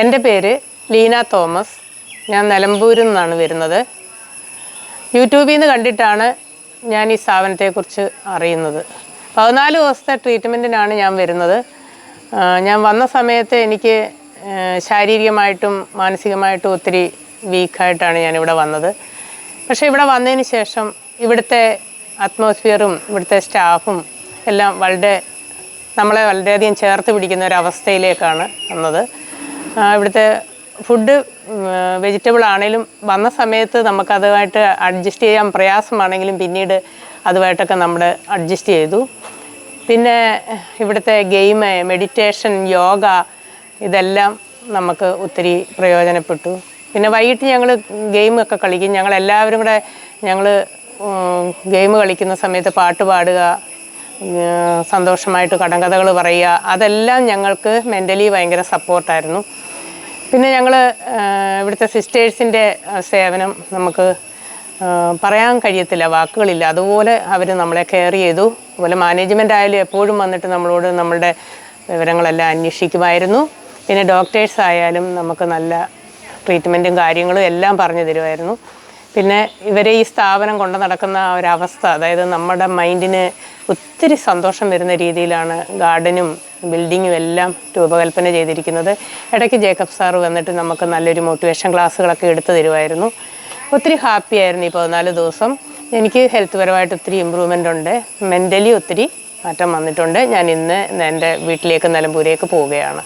എന്റെ പേര് ലീന തോമസ്. ഞാൻ നിലമ്പൂരിൽ നിന്നാണ് വരുന്നത്. യൂട്യൂബിൽ നിന്ന് കണ്ടിട്ടാണ് ഞാൻ ഈ സ്ഥാപനത്തെക്കുറിച്ച് അറിയുന്നത്. പതിനാല് ദിവസത്തെ ട്രീറ്റ്മെന്റിനാണ് ഞാൻ വരുന്നത്. ഞാൻ വന്ന സമയത്ത് എനിക്ക് ശാരീരികമായിട്ടും മാനസികമായിട്ടും ഒത്തിരി വീക്കായിട്ടാണ് ഇവിടെ വന്നത്. പക്ഷേ ഇവിടെ വന്നതിന് ശേഷം ഇവിടുത്തെ അറ്റ്മോസ്ഫിയറും ഇവിടുത്തെ സ്റ്റാഫും എല്ലാം വളരെ നമ്മളെ വളരെയധികം ചേർത്ത് പിടിക്കുന്ന ഒരു അവസ്ഥയിലേക്കാണ് വന്നത്. ഇവിടുത്തെ ഫുഡ് വെജിറ്റബിൾ ആണെങ്കിലും വന്ന സമയത്ത് നമുക്കതുമായിട്ട് അഡ്ജസ്റ്റ് ചെയ്യാൻ പ്രയാസമാണെങ്കിലും പിന്നീട് അതുമായിട്ടൊക്കെ നമ്മൾ അഡ്ജസ്റ്റ് ചെയ്തു. പിന്നെ ഇവിടുത്തെ ഗെയിം മെഡിറ്റേഷൻ യോഗ ഇതെല്ലാം നമുക്ക് ഒത്തിരി പ്രയോജനപ്പെട്ടു. പിന്നെ വൈകിട്ട് ഞങ്ങൾ ഗെയിമൊക്കെ കളിക്കും. ഞങ്ങൾ എല്ലാവരും കൂടെ ഞങ്ങൾ ഗെയിം കളിക്കുന്ന സമയത്ത് പാട്ട് പാടുക സന്തോഷമായിട്ട് കടങ്കഥകൾ പറയുക അതെല്ലാം ഞങ്ങൾക്ക് മെന്റലി ഭയങ്കര സപ്പോർട്ടായിരുന്നു പിന്നെ ഞങ്ങൾ ഇവിടുത്തെ സിസ്റ്റേഴ്സിന്റെ സേവനം നമുക്ക് പറയാൻ കഴിയത്തില്ല വാക്കുകളില്ല. അതുപോലെ അവർ നമ്മളെ കെയർ ചെയ്തു. അതുപോലെ മാനേജ്മെന്റ് ആയാലും എപ്പോഴും വന്നിട്ട് നമ്മളോട് നമ്മളുടെ വിവരങ്ങളെല്ലാം അന്വേഷിക്കുമായിരുന്നു. പിന്നെ ഡോക്ടേഴ്സ് ആയാലും നമുക്ക് നല്ല ട്രീറ്റ്മെന്റും കാര്യങ്ങളും എല്ലാം പറഞ്ഞു തരുമായിരുന്നു. പിന്നെ ഇവരെ ഈ സ്ഥാപനം കൊണ്ട് നടക്കുന്ന ഒരവസ്ഥ അതായത് നമ്മുടെ മൈൻഡിന് ഒത്തിരി സന്തോഷം വരുന്ന രീതിയിലാണ് ഗാർഡനും ബിൽഡിങ്ങും എല്ലാം രൂപകൽപ്പന ചെയ്തിരിക്കുന്നത്. ഇടയ്ക്ക് ജേക്കബ് സാറ് വന്നിട്ട് നമുക്ക് നല്ലൊരു മോട്ടിവേഷൻ ക്ലാസ്സുകളൊക്കെ എടുത്തു തരുമായിരുന്നു. ഒത്തിരി ഹാപ്പി ആയിരുന്നു ഈ പതിനാല് ദിവസം. എനിക്ക് ഹെൽത്ത് പരമായിട്ട് ഒത്തിരി ഇമ്പ്രൂവ്മെന്റ് ഉണ്ട്. മെന്റലി ഒത്തിരി മാറ്റം വന്നിട്ടുണ്ട്. ഞാൻ ഇന്ന് എന്റെ വീട്ടിലേക്ക് നിലമ്പൂരേക്ക് പോവുകയാണ്.